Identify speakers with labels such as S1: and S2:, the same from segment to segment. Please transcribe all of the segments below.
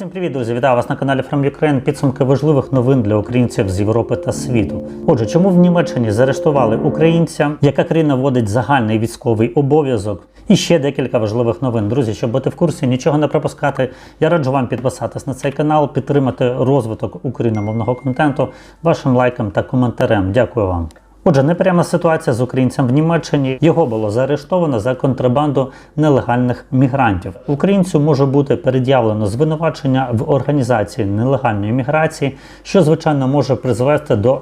S1: Всім привіт, друзі! Вітаю вас на каналі From Ukraine. Підсумки важливих новин для українців з Європи та світу. Отже, чому в Німеччині заарештували українця? Яка країна вводить загальний військовий обов'язок? І ще декілька важливих новин. Друзі, щоб бути в курсі, нічого не пропускати. Я раджу вам підписатись на цей канал, підтримати розвиток україномовного контенту вашим лайком та коментарем. Дякую вам. Отже, непряма ситуація з українцем в Німеччині. Його було заарештовано за контрабанду нелегальних мігрантів. Українцю може бути пред'явлено звинувачення в організації нелегальної міграції, що звичайно може призвести до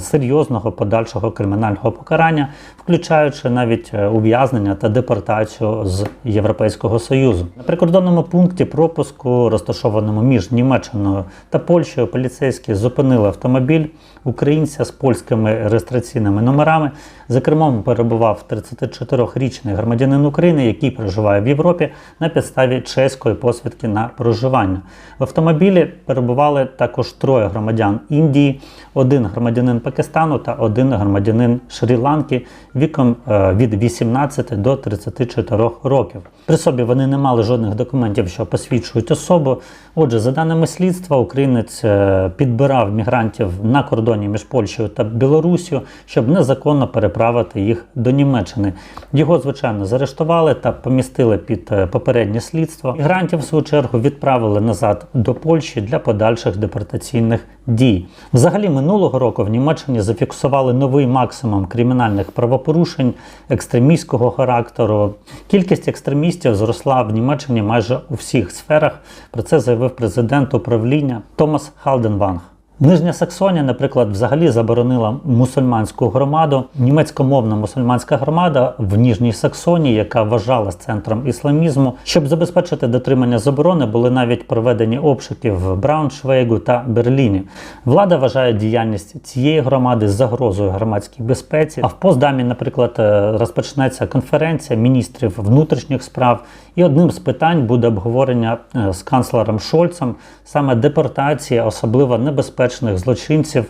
S1: серйозного подальшого кримінального покарання, включаючи навіть е, ув'язнення та депортацію з Європейського союзу. На прикордонному пункті пропуску, розташованому між Німеччиною та Польщею, поліцейські зупинили автомобіль українця з польськими реєстраційними номерами. За кермом перебував 34-річний громадянин України, який проживає в Європі на підставі чеської посвідки на проживання. В автомобілі перебували також троє громадян Індії, один громадянин Пакистану та один громадянин Шрі-Ланки віком е, від 18 до 34 років. При собі вони не мали жодних документів, що посвідчують особу. Отже, за даними слідства, українець е, підбирав мігрантів на кордоні між Польщею та Білорусію, щоб незаконно переправити їх до Німеччини. Його, звичайно, заарештували та помістили під е, попереднє слідство. Мігрантів, в свою чергу, відправили назад до Польщі для подальших депортаційних дій. Взагалі, минулого року в Німеччині зафіксували новий максимум кримінальних правопорушень екстремістського характеру. Кількість екстремістів зросла в Німеччині майже у всіх сферах. Про це заявив президент управління Томас Халденванг. Нижня Саксонія, наприклад, взагалі заборонила мусульманську громаду. Німецькомовна мусульманська громада в Ніжній Саксонії, яка вважалась центром ісламізму, щоб забезпечити дотримання заборони, були навіть проведені обшуки в Брауншвейгу та Берліні. Влада вважає діяльність цієї громади загрозою громадській безпеці. А в Поздамі, наприклад, е, розпочнеться конференція міністрів внутрішніх справ, і одним з питань буде обговорення е, з канцлером Шольцем саме депортація, особливо небезпечних злочинців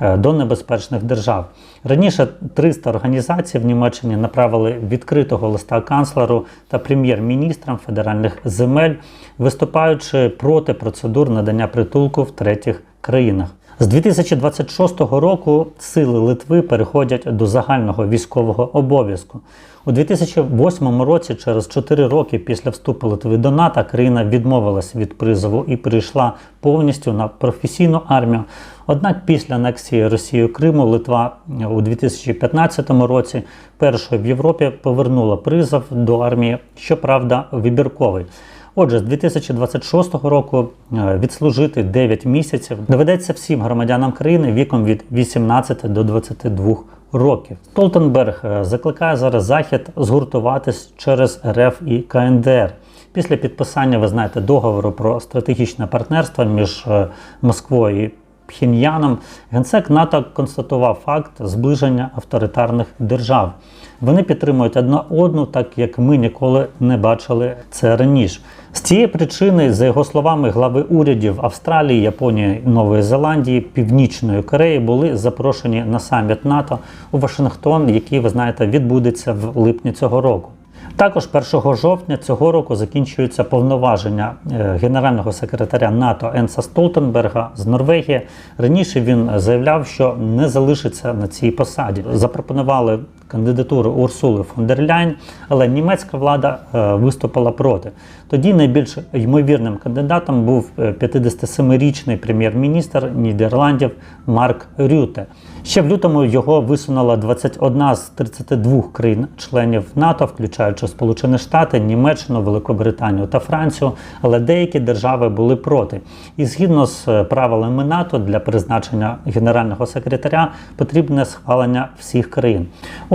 S1: е, до небезпечних держав. Раніше 300 організацій в Німеччині направили відкритого листа канцлеру та прем'єр-міністрам федеральних земель, виступаючи проти процедур надання притулку в третіх країнах. З 2026 року сили Литви переходять до загального військового обов'язку. У 2008 році, через 4 роки після вступу Литви до НАТО, країна відмовилась від призову і перейшла повністю на професійну армію. Однак після анексії Росією Криму Литва у 2015 році першою в Європі повернула призов до армії, щоправда, вибірковий. Отже, з 2026 року е, відслужити 9 місяців доведеться всім громадянам країни віком від 18 до 22 років. Столтенберг е, закликає зараз Захід згуртуватись через РФ і КНДР. Після підписання, ви знаєте, договору про стратегічне партнерство між е, Москвою і Пхеньяном, генсек НАТО констатував факт зближення авторитарних держав. Вони підтримують одна одну, так як ми ніколи не бачили це раніше. З цієї причини, за його словами, глави урядів Австралії, Японії, Нової Зеландії, Північної Кореї були запрошені на саміт НАТО у Вашингтон, який, ви знаєте, відбудеться в липні цього року. Також 1 жовтня цього року закінчуються повноваження е, генерального секретаря НАТО Енса Столтенберга з Норвегії. Раніше він заявляв, що не залишиться на цій посаді. Запропонували кандидатуру Урсули фон дер Ляйн, але німецька влада е, виступила проти. Тоді найбільш ймовірним кандидатом був е, 57-річний прем'єр-міністр Нідерландів Марк Рюте. Ще в лютому його висунула 21 з 32 країн-членів НАТО, включаючи Сполучені Штати, Німеччину, Великобританію та Францію, але деякі держави були проти. І згідно з е, правилами НАТО для призначення генерального секретаря потрібне схвалення всіх країн.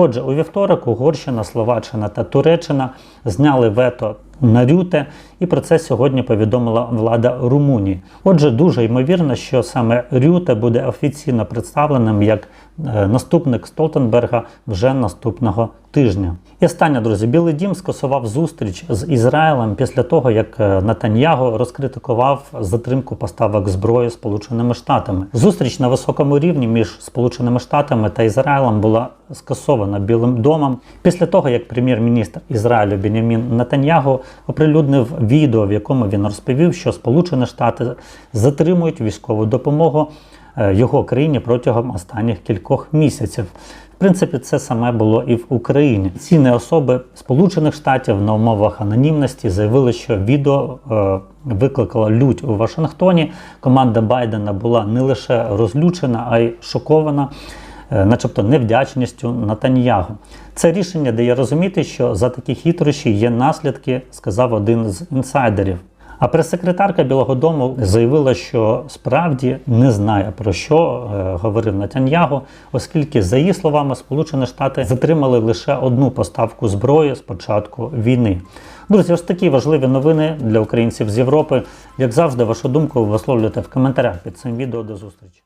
S1: Отже, у вівторок Угорщина, Словаччина та Туреччина зняли вето на Рюте, і про це сьогодні повідомила влада Румунії. Отже, дуже ймовірно, що саме Рюте буде офіційно представленим як е, наступник Столтенберга вже наступного тижня. І останнє, друзі, Білий Дім скасував зустріч з Ізраїлем після того, як е, Натаньяго розкритикував затримку поставок зброї Сполученими Штатами. Зустріч на високому рівні між Сполученими Штатами та Ізраїлем була скасована Білим домом після того, як прем'єр-міністр Ізраїлю Бенямін Натаньяго оприлюднив відео, в якому він розповів, що Сполучені Штати затримують військову допомогу е, його країні протягом останніх кількох місяців. В принципі, це саме було і в Україні. Ці особи Сполучених Штатів на умовах анонімності заявили, що відео е, викликало лють у Вашингтоні. Команда Байдена була не лише розлючена, а й шокована. Е, Начебто невдячністю Натаньягу. Це рішення дає розуміти, що за такі хитрощі є наслідки, сказав один з інсайдерів. А прес-секретарка Білого Дому заявила, що справді не знає про що е, говорив Натаньягу, оскільки, за її словами, Сполучені Штати затримали лише одну поставку зброї з початку війни. Друзі, ось такі важливі новини для українців з Європи. Як завжди, вашу думку висловлюйте в коментарях під цим відео. До зустрічі.